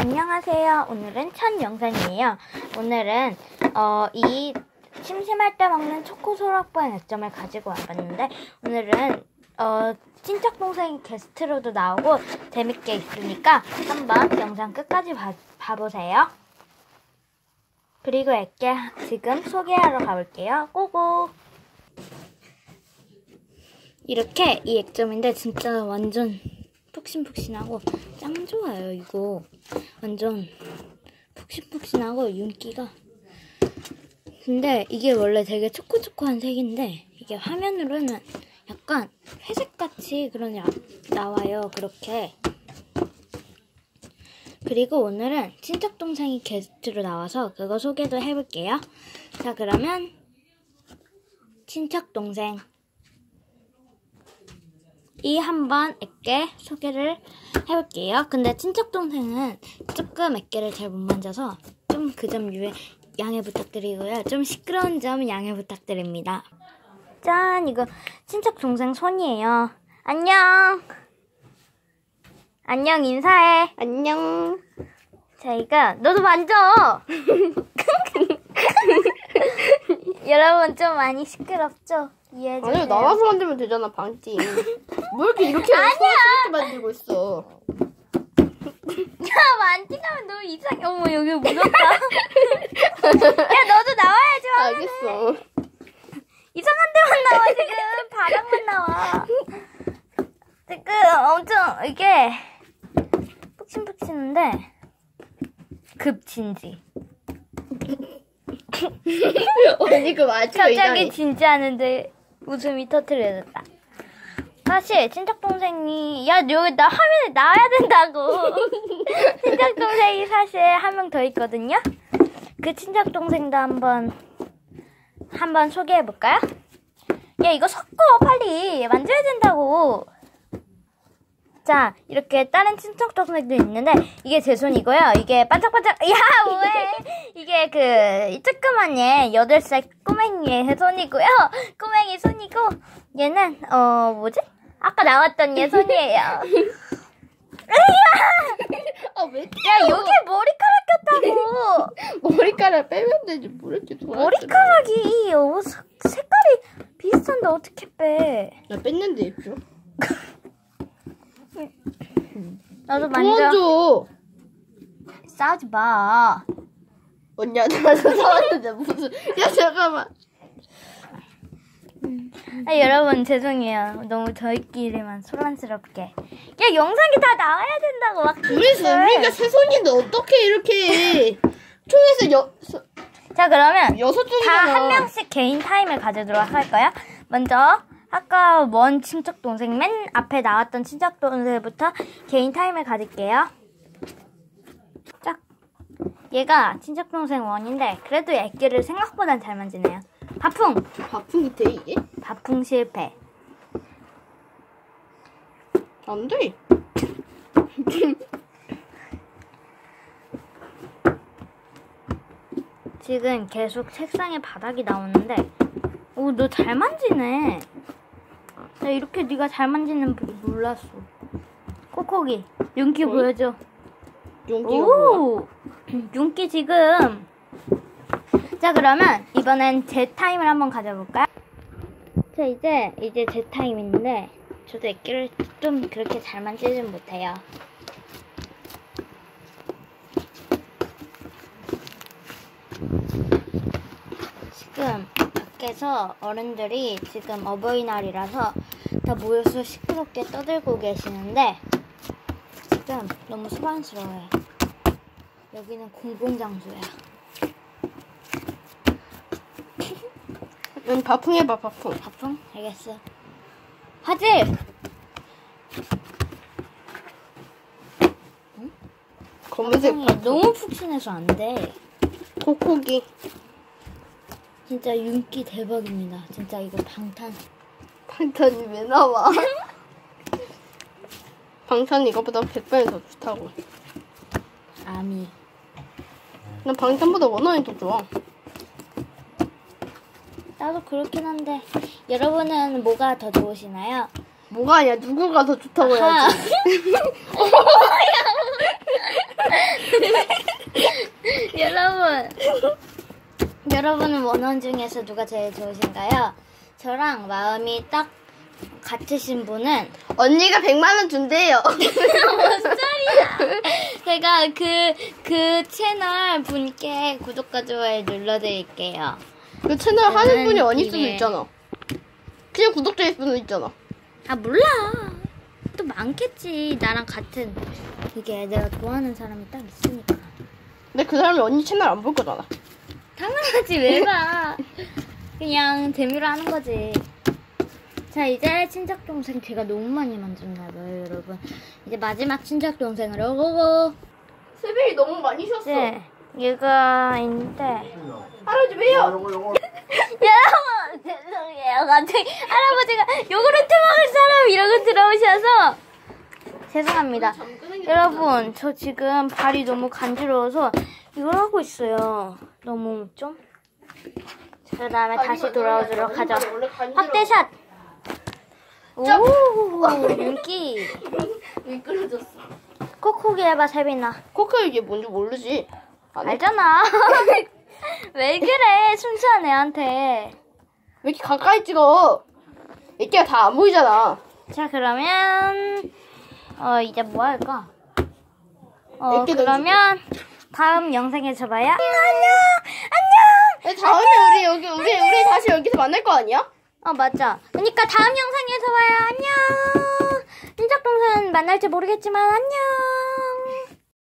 안녕하세요. 오늘은 첫 영상이에요. 오늘은 어, 이 심심할 때 먹는 초코 소라빵 액점을 가지고 와봤는데 오늘은 어, 친척 동생이 게스트로도 나오고 재밌게 있으니까 한번 영상 끝까지 봐, 봐보세요. 그리고 액게 지금 소개하러 가볼게요. 고고! 이렇게 이 액점인데 진짜 완전 푹신푹신하고 짱 좋아요 이거. 완전 푹신푹신하고 윤기가. 근데 이게 원래 되게 초코초코한 색인데 이게 화면으로는 약간 회색같이 그런 게 나와요 그렇게. 그리고 오늘은 친척 동생이 게스트로 나와서 그거 소개도 해볼게요. 자 그러면 친척 동생 이 한번 액게 소개를 해볼게요. 근데 친척 동생은 조금 액게를 잘 못 만져서 좀 그 점 유의 양해 부탁드리고요. 좀 시끄러운 점 양해 부탁드립니다. 짠 이거 친척 동생 손이에요. 안녕. 안녕 인사해. 안녕. 자 이거 너도 만져. 여러분 좀 많이 시끄럽죠? 이해해주세요. 아니 나와서 만들면 되잖아 방티. 뭐 이렇게 이렇게 소란스럽게 만들고 있어. 야, 만지면 너무 이상해. 어머, 여기 묻었다. 야, 너도 나와야지. 화면에. 알겠어. 이상한 데만 나와, 지금. 바닥만 나와. 지금 엄청, 이게, 푹신푹신한데, 급진지. 언니 그 마지막 갑자기 이상해. 진지하는데 웃음이 터트려졌다. 사실 친척 동생이 야 여기 나 화면에 나와야 된다고. 친척 동생이 사실 한 명 더 있거든요. 그 친척 동생도 한번 한번 소개해 볼까요? 야 이거 섞어 빨리 만져야 된다고. 자 이렇게 다른 친척 동생도 있는데 이게 제 손이고요. 이게 반짝반짝 야 뭐해? 이게 그 조그만 얘 여덟 살 꼬맹이의 손이고요. 꼬맹이 손이고 얘는 어 뭐지? 아까 나왔던 얘 손이에요. 야 아왜 여기 머리카락 꼈다고. 머리카락 빼면 되지 뭐 이렇게 좋아. 머리카락이 어, 색- 색깔이 비슷한데 어떻게 빼? 나 뺐는데 입죠. 나도 만져. 도와줘. 싸우지 마. 언니야 나서 사왔는데 무슨? 야 잠깐만. 아, 여러분 죄송해요. 너무 저희끼리만 소란스럽게. 야 영상이 다 나와야 된다고 막. 우리. 우리가 세 손인데 어떻게 이렇게 총에서 여 서- 자 그러면 여섯 다. 한 명씩 개인 타임을 가지도록 할까요? 먼저 아까 먼 친척 동생 맨 앞에 나왔던 친척 동생부터 개인 타임을 가질게요. 짝. 얘가 친척 동생 원인데 그래도 애기를 생각보단 잘 만지네요. 바풍. 바풍이 돼 이게? 바풍 실패. 안 돼. 지금 계속 책상에 바닥이 나오는데 오 너 잘 만지네 나 이렇게 네가 잘 만지는 줄 몰랐어 코코기 윤기 어이? 보여줘 뭐야? 오 윤기 지금 자 그러면 이번엔 제 타임을 한번 가져볼까요? 자 이제 이제 제 타임인데 저도 애기를 좀 그렇게 잘 만지진 못해요 지금 밖에서 어른들이 지금 어버이날이라서 다 모여서 시끄럽게 떠들고 계시는데 지금 너무 소란스러워요. 여기는 공공장소야. 언니 바풍 해봐 바풍. 바풍? 알겠어. 하질! 검은색 바풍이 바풍. 너무 푹신해서 안 돼. kokkok이. 진짜 윤기 대박입니다. 진짜 이거 방탄. 방탄이 왜 나와? 방탄 이거보다 100배는 더 좋다고. 아미. 난 방탄보다 원원이 더 좋아. 나도 그렇긴 한데 여러분은 뭐가 더 좋으시나요? 뭐가 아니야 누구가 더 좋다고 아하. 해야지. 여러분, 여러분은 원원 중에서 누가 제일 좋으신가요? 저랑 마음이 딱 같으신 분은 언니가 100만 원 준대요. 뭔 소리야? 제가 그, 그 채널 분께 구독과 좋아요 눌러드릴게요. 그 채널 하는 분이 아닐 수도 이게- 있잖아. 그냥 구독자일 수도 있잖아. 아, 몰라. 또 많겠지. 나랑 같은. 이게 내가 좋아하는 사람이 딱 있으니까. 근데 그 사람이 언니 채널 안 볼 거잖아. 당연하지, 왜 봐. 그냥 재미로 하는 거지. 자, 이제 친척 동생 제가 너무 많이 만졌나 봐요, 여러분. 이제 마지막 친척 동생으로 고고. 세벨이 너무 많이 쉬었어. 이제, 이거 있는데. 할아버지 왜요? 요거 요거 여러분 죄송해요. 갑자기 할아버지가 요구르트 먹을 사람 이러고 들어오셔서 죄송합니다. 여러분 저 지금 발이 너무 간지러워서 이걸 하고 있어요. 너무 좀. 그 다음에 다시 돌아오도록 하죠. 확대샷! 오 윤기. 미끄러졌어. 콕콕이 해봐 세빈아. 코카 이게 뭔지 모르지? 알잖아 왜 그래 순수한 애한테 왜 이렇게 가까이 찍어? 애기가 다 안 보이잖아. 자 그러면 어 이제 뭐 할까? 어 몇개 그러면 다음 영상에서 봐요. 안녕 안녕. 네, 다음에 우리 여기 우리 우리 다시 여기서 만날 거 아니야? 어 맞아. 그러니까 다음 영상에서 봐요. 안녕. 친척 동생 만날지 모르겠지만 안녕.